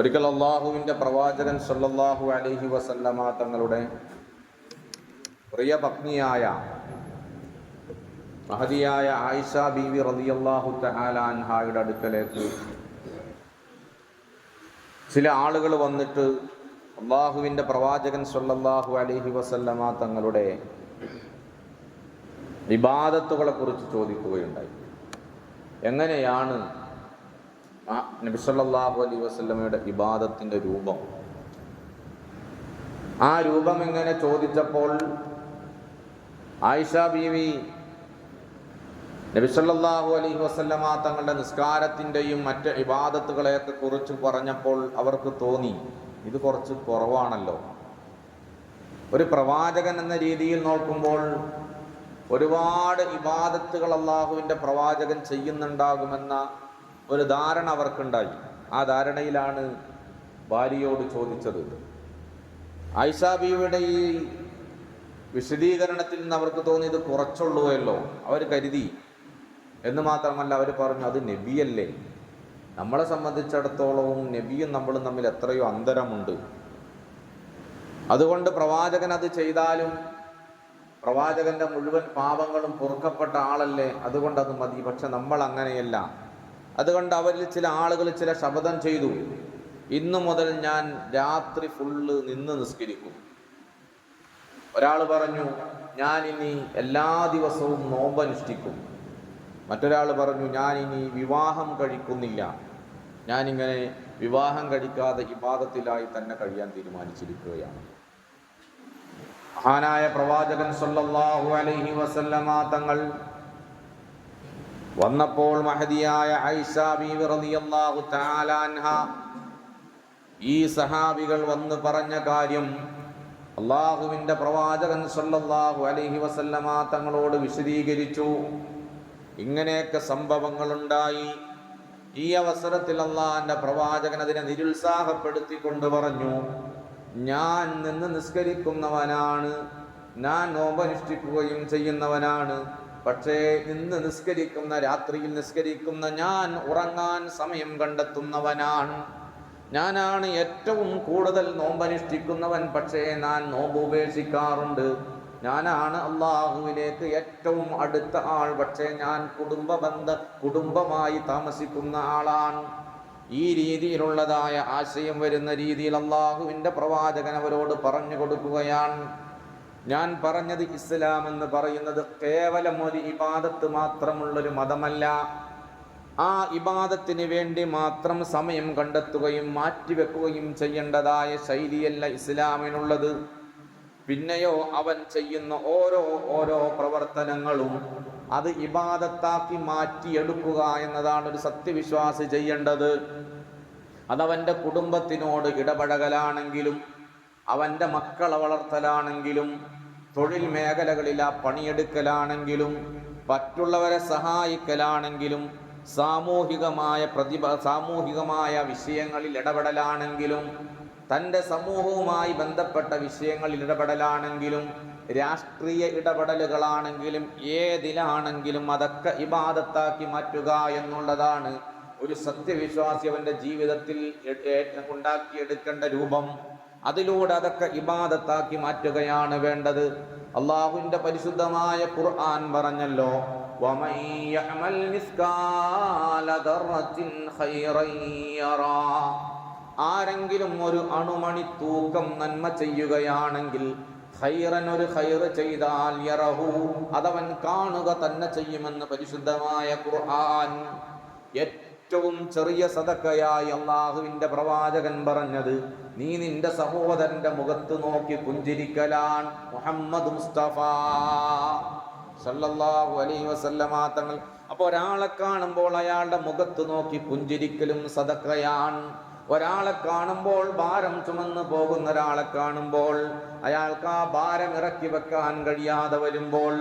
ഒരിക്കൽ അള്ളാഹുവിന്റെ പ്രവാചകൻ സല്ലാഹു അലഹി വസല്ലമ തങ്ങളുടെ പ്രിയ പത്നിയായ മഹതിയായ ആയിഷ ബീവി തആല തഹാലാൻഹായുടെ അടുക്കലേക്ക് ചില ആളുകൾ വന്നിട്ട് അള്ളാഹുവിന്റെ പ്രവാചകൻ സല്ലാഹു അലഹി വസല്ലമ തങ്ങളുടെ വിവാദത്തുകളെ കുറിച്ച് ചോദിക്കുകയുണ്ടായി. എങ്ങനെയാണ് ആ നബി സല്ലല്ലാഹു വസ്ലമയുടെ ഇബാദത്തിന്റെ രൂപം. ആ രൂപം എങ്ങനെ ചോദിച്ചപ്പോൾ ആയിഷ ബീവി നബി സല്ലല്ലാഹു അലൈഹി വസല്ലമ തങ്ങളുടെ നിസ്കാരത്തിന്റെയും മറ്റ് ഇബാദത്തുകളെയൊക്കെ കുറിച്ച് പറഞ്ഞപ്പോൾ അവർക്ക് തോന്നി ഇത് കുറച്ച് കുറവാണല്ലോ. ഒരു പ്രവാചകൻ എന്ന രീതിയിൽ നോക്കുമ്പോൾ ഒരുപാട് ഇബാദത്തുകൾ അള്ളാഹുവിന്റെ പ്രവാചകൻ ചെയ്യുന്നുണ്ടാകുമെന്ന ഒരു ധാരണ അവർക്കുണ്ടായി. ആ ധാരണയിലാണ് ഭാര്യയോട് ചോദിച്ചത്. ഐഷാബിയുടെ ഈ വിശദീകരണത്തിൽ നിന്ന് അവർക്ക് തോന്നിയത് കുറച്ചുള്ളൂവല്ലോ അവർ കരുതി. എന്ന് മാത്രമല്ല അവർ പറഞ്ഞു അത് നബിയല്ലേ? നമ്മളെ സംബന്ധിച്ചിടത്തോളവും നബിയും നമ്മളും തമ്മിൽ എത്രയോ അന്തരമുണ്ട്. അതുകൊണ്ട് പ്രവാചകൻ അത് ചെയ്താലും പ്രവാചകന്റെ മുഴുവൻ പാപങ്ങളും പൊറുക്കപ്പെട്ട ആളല്ലേ? അതുകൊണ്ട് അത് മതി. പക്ഷെ നമ്മൾ അങ്ങനെയല്ല. അതുകൊണ്ട് അവരിൽ ചില ആളുകൾ ചില ശപഥം ചെയ്തു. ഇന്നു മുതൽ ഞാൻ രാത്രി ഫുള്ള് നിന്ന് നിസ്കരിക്കും. ഒരാൾ പറഞ്ഞു ഞാൻ ഇനി എല്ലാ ദിവസവും നോമ്പനുഷ്ഠിക്കും. മറ്റൊരാൾ പറഞ്ഞു ഞാൻ ഇനി വിവാഹം കഴിക്കുന്നില്ല. ഞാനിങ്ങനെ വിവാഹം കഴിക്കാതെ വിവാദത്തിലായി തന്നെ കഴിയാൻ തീരുമാനിച്ചിരിക്കുകയാണ്. മഹാനായ പ്രവാചകൻ സല്ലല്ലാഹു അലൈഹി വസല്ലമ തങ്ങൾ വന്നപ്പോൾ അൻഹ. ഈ സഹാബികൾ വന്ന് പറഞ്ഞ കാര്യം അള്ളാഹുവിന്റെ പ്രവാചകൻ സല്ലാഹു അലഹി വസല്ലമ തങ്ങളോട് വിശദീകരിച്ചു. ഇങ്ങനെയൊക്കെ സംഭവങ്ങളുണ്ടായി. ഈ അവസരത്തിൽ അള്ളാഹിന്റെ പ്രവാചകൻ അതിനെ നിരുത്സാഹപ്പെടുത്തിക്കൊണ്ട് പറഞ്ഞു ഞാൻ നിന്ന് നിസ്കരിക്കുന്നവനാണ്. ഞാൻ നോമ്പനുഷ്ഠിക്കുകയും ചെയ്യുന്നവനാണ്. പക്ഷേ നിന്ന് നിസ്കരിക്കുന്ന രാത്രിയിൽ നിസ്കരിക്കുന്ന ഞാൻ ഉറങ്ങാൻ സമയം കണ്ടെത്തുന്നവനാണ്. ഞാനാണ് ഏറ്റവും കൂടുതൽ നോമ്പനുഷ്ഠിക്കുന്നവൻ പക്ഷേ ഞാൻ നോമ്പ് ഉപേക്ഷിക്കാറുണ്ട്. ഞാനാണ് അള്ളാഹുവിലേക്ക് ഏറ്റവും അടുത്ത ആൾ പക്ഷേ ഞാൻ കുടുംബ ബന്ധ കുടുംബമായി താമസിക്കുന്ന ആളാണ്. ഈ രീതിയിലുള്ളതായ ആശയം വരുന്ന രീതിയിൽ അള്ളാഹുവിന്റെ പ്രവാചകൻ അവരോട് പറഞ്ഞു കൊടുക്കുകയാണ്. ഞാൻ പറഞ്ഞത് ഇസ്ലാം എന്ന് പറയുന്നത് കേവലം ഒരു ഇബാദത്ത് മാത്രമുള്ളൊരു മതമല്ല. ആ ഇബാദത്തിന് വേണ്ടി മാത്രം സമയം കണ്ടെത്തുകയും മാറ്റിവെക്കുകയും ചെയ്യേണ്ടതായ ശൈലിയല്ല ഇസ്ലാമിനുള്ളത്. പിന്നെയോ അവൻ ചെയ്യുന്ന ഓരോ ഓരോ പ്രവർത്തനങ്ങളും അത് ഇബാദത്താക്കി മാറ്റിയെടുക്കുക എന്നതാണ് ഒരു സത്യവിശ്വാസി ചെയ്യേണ്ടത്. അതവന്റെ കുടുംബത്തിനോട് ഇടപഴകലാണെങ്കിലും അവന്റെ മക്കളെ വളർത്തലാണെങ്കിലും തൊഴിൽ മേഖലകളിൽ ആ പണിയെടുക്കലാണെങ്കിലും മറ്റുള്ളവരെ സഹായിക്കലാണെങ്കിലും സാമൂഹികമായ പ്രതിഭ സാമൂഹികമായ വിഷയങ്ങളിൽ ഇടപെടലാണെങ്കിലും തന്റെ സമൂഹവുമായി ബന്ധപ്പെട്ട വിഷയങ്ങളിൽ ഇടപെടലാണെങ്കിലും രാഷ്ട്രീയ ഇടപെടലുകളാണെങ്കിലും ഏതിലാണെങ്കിലും അതൊക്കെ ഇബാദത്താക്കി മാറ്റുക എന്നുള്ളതാണ് ഒരു സത്യവിശ്വാസി അവന്റെ ജീവിതത്തിൽ ഉണ്ടാക്കിയെടുക്കേണ്ട രൂപം. അതിലൂടെ അതൊക്കെ ഇബാദത്താക്കി മാറ്റുകയാണ് വേണ്ടത്. അള്ളാഹുവിന്റെ പരിശുദ്ധമായ ഖുർആൻ പറഞ്ഞല്ലോ ആരെങ്കിലും ഒരു അണുമണി തൂക്കം നന്മ ചെയ്യുകയാണെങ്കിൽ ഹൈറൻ ഒരു ഹൈറ് ചെയ്താൽ യറഹു അതവൻ കാണുക തന്നെ ചെയ്യുമെന്ന് പരിശുദ്ധമായ ഖുർആൻ. ഏറ്റവും ചെറിയ സതക്കയായി അള്ളാഹുവിന്റെ പ്രവാചകൻ പറഞ്ഞത് നീ നിന്റെ സഹോദരന്റെ മുഖത്ത് നോക്കി പുഞ്ചിരിക്കലാൻ മുഹമ്മദ് മുസ്തഫ. സല്ലല്ലാഹു അലൈഹി വസല്ലമ തങ്ങൾ. അപ്പോൾ ഒരാളെ കാണുമ്പോൾ അയാളുടെ മുഖത്ത് നോക്കി പുഞ്ചിരിക്കലും സദക്കയാണ്. ഒരാളെ കാണുമ്പോൾ ഭാരം ചുമന്ന് പോകുന്ന ഒരാളെ കാണുമ്പോൾ അയാൾക്ക് ആ ഭാരം ഇറക്കി വെക്കാൻ കഴിയാതെ വരുമ്പോൾ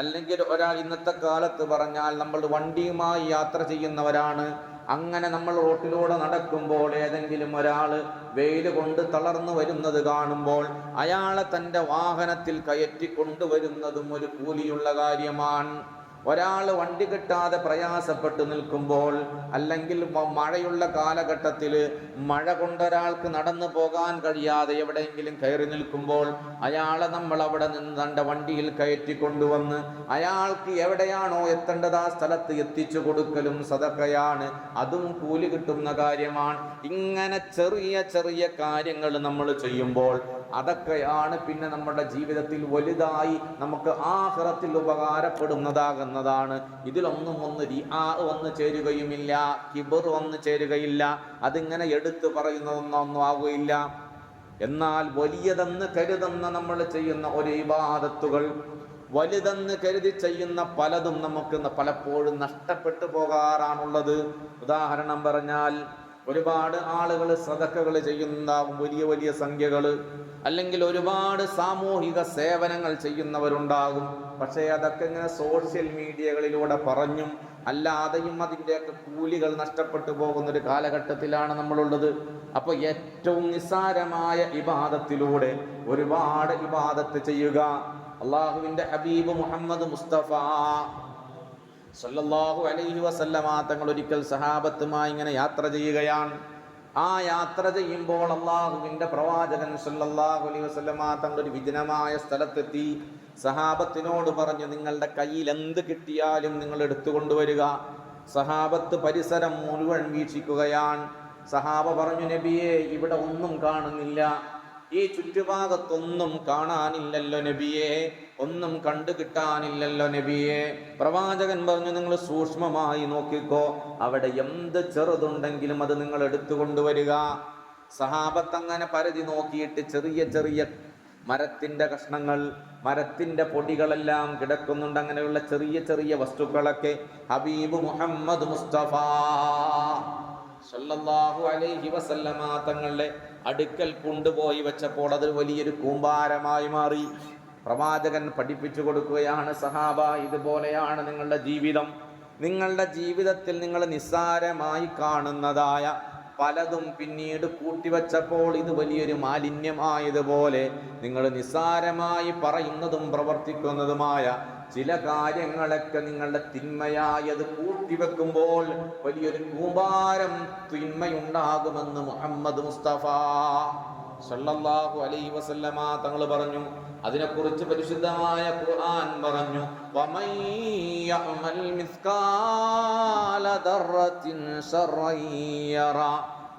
അല്ലെങ്കിൽ ഒരാൾ ഇന്നത്തെ കാലത്ത് പറഞ്ഞാൽ നമ്മൾ വണ്ടിയുമായി യാത്ര ചെയ്യുന്നവരാണ്. അങ്ങനെ നമ്മൾ റോട്ടിലൂടെ നടക്കുമ്പോൾ ഏതെങ്കിലും ഒരാൾ വെയിൽ കൊണ്ട് തളർന്നു വരുന്നത് കാണുമ്പോൾ അയാളെ തന്റെ വാഹനത്തിൽ കയറ്റി കൊണ്ടുവരുന്നതും ഒരു കൂലിയുള്ള കാര്യമാണ്. ഒരാൾ വണ്ടി കിട്ടാതെ പ്രയാസപ്പെട്ട് നിൽക്കുമ്പോൾ അല്ലെങ്കിൽ മഴയുള്ള കാലഘട്ടത്തിൽ മഴ കൊണ്ടൊരാൾക്ക് നടന്നു പോകാൻ കഴിയാതെ എവിടെയെങ്കിലും കയറി നിൽക്കുമ്പോൾ അയാളെ നമ്മൾ അവിടെ നിന്ന് തന്റെ വണ്ടിയിൽ കയറ്റി കൊണ്ടുവന്ന് അയാൾക്ക് എവിടെയാണോ എത്തേണ്ടത് ആ സ്ഥലത്ത് എത്തിച്ചു കൊടുക്കലും സതക്കയാണ്. അതും കൂലി കിട്ടുന്ന കാര്യമാണ്. ഇങ്ങനെ ചെറിയ ചെറിയ കാര്യങ്ങൾ നമ്മൾ ചെയ്യുമ്പോൾ അതൊക്കെയാണ് പിന്നെ നമ്മുടെ ജീവിതത്തിൽ വലുതായി നമുക്ക് ആഹ്റത്തിൽ ഉപകാരപ്പെടുന്നതാകുന്നതാണ്. ഇതിലൊന്നും ഒന്ന് ആ വന്ന് ചേരുകയുമില്ല കിബർ വന്ന് ചേരുകയില്ല അതിങ്ങനെ എടുത്തു പറയുന്നതൊന്നും ആവുകയില്ല. എന്നാൽ വലിയതെന്ന് കരുതുന്ന നമ്മൾ ചെയ്യുന്ന ഒരു ഇബാദത്തുകൾ വലുതെന്ന് കരുതി ചെയ്യുന്ന പലതും നമുക്ക് പലപ്പോഴും നഷ്ടപ്പെട്ടു പോകാറാണുള്ളത്. ഉദാഹരണം പറഞ്ഞാൽ ഒരുപാട് ആളുകൾ സദക്കകൾ ചെയ്യുന്ന വലിയ വലിയ സംഖ്യകൾ അല്ലെങ്കിൽ ഒരുപാട് സാമൂഹിക സേവനങ്ങൾ ചെയ്യുന്നവരുണ്ടാകും. പക്ഷേ അതൊക്കെ ഇങ്ങനെ സോഷ്യൽ മീഡിയകളിലൂടെ പറഞ്ഞും അല്ലാതെയും അതിന്റെയൊക്കെ കൂലികൾ നഷ്ടപ്പെട്ടു പോകുന്ന ഒരു കാലഘട്ടത്തിലാണ് നമ്മളുള്ളത്. അപ്പോൾ ഏറ്റവും നിസ്സാരമായ ഇബാദത്തിലൂടെ ഒരുപാട് ഇബാദത്ത് ചെയ്യുക. അള്ളാഹുവിന്റെ ഹബീബ് മുഹമ്മദ് മുസ്തഫ സല്ലല്ലാഹു അലൈഹി വസല്ലമ തങ്ങൾ ഒരിക്കൽ സഹാബത്തുമായി ഇങ്ങനെ യാത്ര ചെയ്യുകയാണ്. ആ യാത്ര ചെയ്യുമ്പോൾ അള്ളാഹുവിന്റെ പ്രവാചകൻ സല്ലല്ലാഹു അലൈഹി വസല്ലമ തങ്ങൾ ഒരു വിജനമായ സ്ഥലത്തെത്തി. സഹാബത്തിനോട് പറഞ്ഞു നിങ്ങളുടെ കയ്യിൽ എന്ത് കിട്ടിയാലും നിങ്ങൾ എടുത്തുകൊണ്ടുവരിക. സഹാബത്ത് പരിസരം മുഴുവൻ വീക്ഷിക്കുകയാണ്. സഹാബ പറഞ്ഞു നബിയെ ഇവിടെ ഒന്നും കാണുന്നില്ല. ഈ ചുറ്റുഭാഗത്തൊന്നും കാണാനില്ലല്ലോ നബിയെ. ഒന്നും കണ്ടു കിട്ടാനില്ലല്ലോ നബിയെ. പ്രവാചകൻ പറഞ്ഞു നിങ്ങൾ സൂക്ഷ്മമായി നോക്കിക്കോ. അവിടെ എന്ത് ചെറുതുണ്ടെങ്കിലും അത് നിങ്ങൾ എടുത്തുകൊണ്ടുവരിക. സഹാബത്ത് അങ്ങനെ പരതി നോക്കിയിട്ട് ചെറിയ ചെറിയ മരത്തിന്റെ കഷ്ണങ്ങൾ മരത്തിന്റെ പൊടികളെല്ലാം കിടക്കുന്നുണ്ട്. അങ്ങനെയുള്ള ചെറിയ ചെറിയ വസ്തുക്കളൊക്കെ ഹബീബ് മുഹമ്മദ് മുസ്തഫ സല്ലല്ലാഹു അലൈഹി വസല്ലമ തങ്ങളുടെ അടുക്കൽ കൊണ്ടുപോയി വെച്ചപ്പോൾ അത് വലിയൊരു കൂമ്പാരമായി മാറി. പ്രവാചകൻ പഠിപ്പിച്ചു കൊടുക്കുകയാണ് സഹാബ ഇതുപോലെയാണ് നിങ്ങളുടെ ജീവിതം. നിങ്ങളുടെ ജീവിതത്തിൽ നിങ്ങൾ നിസ്സാരമായി കാണുന്നതായ പലതും പിന്നീട് കൂട്ടിവച്ചപ്പോൾ ഇത് വലിയൊരു മാലിന്യമായതുപോലെ നിങ്ങൾ നിസ്സാരമായി പറയുന്നതും പ്രവർത്തിക്കുന്നതുമായ ചില കാര്യങ്ങളൊക്കെ നിങ്ങളുടെ തിന്മയായത് കൂട്ടിവെക്കുമ്പോൾ വലിയൊരു കൂമ്പാരം തിന്മയുണ്ടാകുമെന്ന് മുഹമ്മദ് മുസ്തഫ സല്ലല്ലാഹു അലൈഹി വസല്ലമ തങ്ങൾ പറഞ്ഞു. അതിനെക്കുറിച്ച് പരിശുദ്ധമായ ഖുർആൻ പറഞ്ഞു.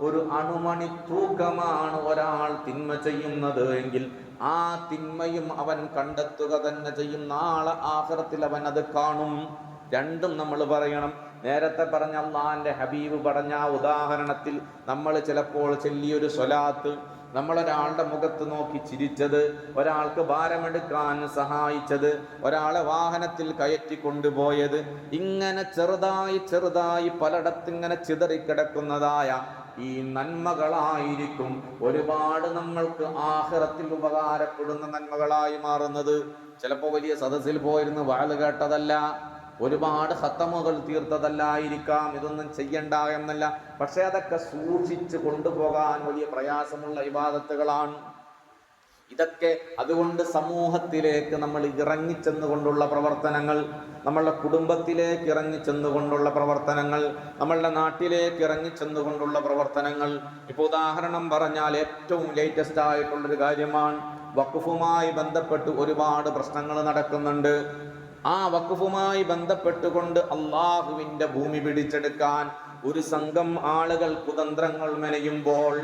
ഒരു അണുമണി തൂക്കമാണ് ഒരാൾ തിന്മ ചെയ്യുന്നത് എങ്കിൽ ആ തിന്മയും അവൻ കണ്ടെത്തുക തന്നെ ചെയ്യും. നാളെ ആഹ്റത്തിൽ അവൻ അത് കാണും. രണ്ടും നമ്മൾ പറയണം. നേരത്തെ പറഞ്ഞ അള്ളാന്റെ ഹബീബ് പറഞ്ഞ ഉദാഹരണത്തിൽ നമ്മൾ ചിലപ്പോൾ ചൊല്ലിയൊരു സ്വലാത്ത് നമ്മളൊരാളുടെ മുഖത്ത് നോക്കി ചിരിച്ചത് ഒരാൾക്ക് ഭാരമെടുക്കാൻ സഹായിച്ചത് ഒരാളെ വാഹനത്തിൽ കയറ്റി കൊണ്ടുപോയത് ഇങ്ങനെ ചെറുതായി ചെറുതായി പലയിടത്തിങ്ങനെ ചിതറിക്കിടക്കുന്നതായ ഈ നന്മകളായിരിക്കും ഒരുപാട് നമ്മൾക്ക് ആഹ്റത്തിൽ ഉപകാരപ്പെടുന്ന നന്മകളായി മാറുന്നത്. ചിലപ്പോൾ വലിയ സദസ്സിൽ പോയിരുന്ന് വാഴ് കേട്ടതല്ല ഒരുപാട് ഹത്തമുകൾ തീർത്തതല്ലായിരിക്കാം ഇതൊന്നും ചെയ്യണ്ട എന്നല്ല. പക്ഷെ അതൊക്കെ സൂക്ഷിച്ച് കൊണ്ടുപോകാൻ വലിയ പ്രയാസമുള്ള ഇബാദത്തുകളാണ് ഇതൊക്കെ അതുകൊണ്ട് സമൂഹത്തിലേക്ക് നമ്മൾ ഇറങ്ങിച്ചെന്നുകൊണ്ടുള്ള പ്രവർത്തനങ്ങൾ നമ്മളുടെ കുടുംബത്തിലേക്ക് ഇറങ്ങിച്ചെന്നുകൊണ്ടുള്ള പ്രവർത്തനങ്ങൾ നമ്മളുടെ നാട്ടിലേക്ക് ഇറങ്ങിച്ചെന്നുകൊണ്ടുള്ള പ്രവർത്തനങ്ങൾ. ഇപ്പോൾ ഉദാഹരണം പറഞ്ഞാൽ ഏറ്റവും ലേറ്റസ്റ്റ് ആയിട്ടുള്ളൊരു കാര്യമാണ് വഖഫുമായി ബന്ധപ്പെട്ട് ഒരുപാട് പ്രശ്നങ്ങൾ നടക്കുന്നുണ്ട്. ആ വഖഫുമായി ബന്ധപ്പെട്ടുകൊണ്ട് അള്ളാഹുവിന്റെ ഭൂമി പിടിച്ചെടുക്കാൻ ഒരു സംഘം ആളുകൾ കുതന്ത്രങ്ങൾ മെനയുമ്പോൾ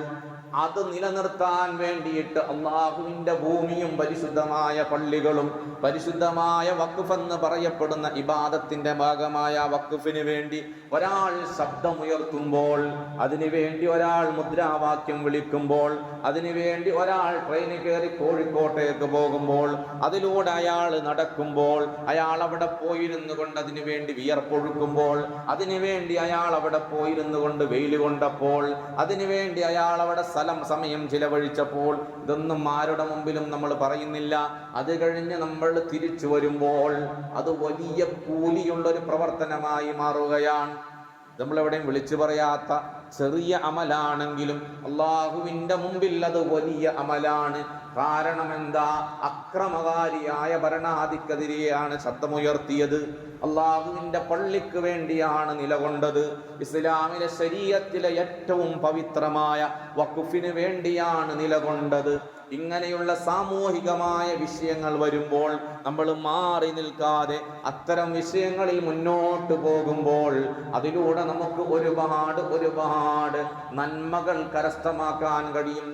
അത് നിലനിർത്താൻ വേണ്ടിയിട്ട് അള്ളാഹുവിന്റെ ഭൂമിയും പരിശുദ്ധമായ പള്ളികളും പരിശുദ്ധമായ വഖഫ് എന്ന് പറയപ്പെടുന്ന ഇബാദത്തിന്റെ ഭാഗമായ വഖഫിന് വേണ്ടി ഒരാൾ ശബ്ദമുയർത്തുമ്പോൾ അതിനുവേണ്ടി ഒരാൾ മുദ്രാവാക്യം വിളിക്കുമ്പോൾ അതിനുവേണ്ടി ഒരാൾ ട്രെയിനിൽ കയറി കോഴിക്കോട്ടേക്ക് പോകുമ്പോൾ അതിലൂടെ അയാൾ നടക്കുമ്പോൾ അയാൾ അവിടെ പോയിരുന്നു കൊണ്ട് അതിനുവേണ്ടി വിയർപ്പൊഴുക്കുമ്പോൾ അതിനുവേണ്ടി അയാൾ അവിടെ പോയിരുന്നു കൊണ്ട് വെയിൽ കൊണ്ടപ്പോൾ അതിനുവേണ്ടി അയാൾ അവിടെ സ്ഥലം സമയം ചിലവഴിച്ചപ്പോൾ ഇതൊന്നും ആരുടെ മുമ്പിലും നമ്മൾ പറയുന്നില്ല. അത് കഴിഞ്ഞ് നമ്മൾ തിരിച്ചു വരുമ്പോൾ അത് വലിയ കൂലിയുള്ള ഒരു പ്രവർത്തനമായി മാറുകയാണ്. നമ്മളെവിടെയും വിളിച്ചു പറയാത്ത ചെറിയ അമലാണെങ്കിലും അള്ളാഹുവിന്റെ മുമ്പിൽ അത് വലിയ അമലാണ്. കാരണം എന്താ അക്രമകാരിയായ ഭരണാധിക്കെതിരെയാണ് ശബ്ദമുയർത്തിയത്. അള്ളാഹുവിന്റെ പള്ളിക്ക് വേണ്ടിയാണ് നിലകൊണ്ടത്. ഇസ്ലാമിലെ ശരീരത്തിലെ ഏറ്റവും പവിത്രമായ വഖുഫിന് വേണ്ടിയാണ് നിലകൊണ്ടത്. ഇങ്ങനെയുള്ള സാമൂഹികമായ വിഷയങ്ങൾ വരുമ്പോൾ നമ്മൾ മാറി നിൽക്കാതെ അത്തരം വിഷയങ്ങളിൽ മുന്നോട്ട് പോകുമ്പോൾ അതിലൂടെ നമുക്ക് ഒരുപാട് ഒരുപാട് നന്മകൾ കരസ്ഥമാക്കാൻ കഴിയും.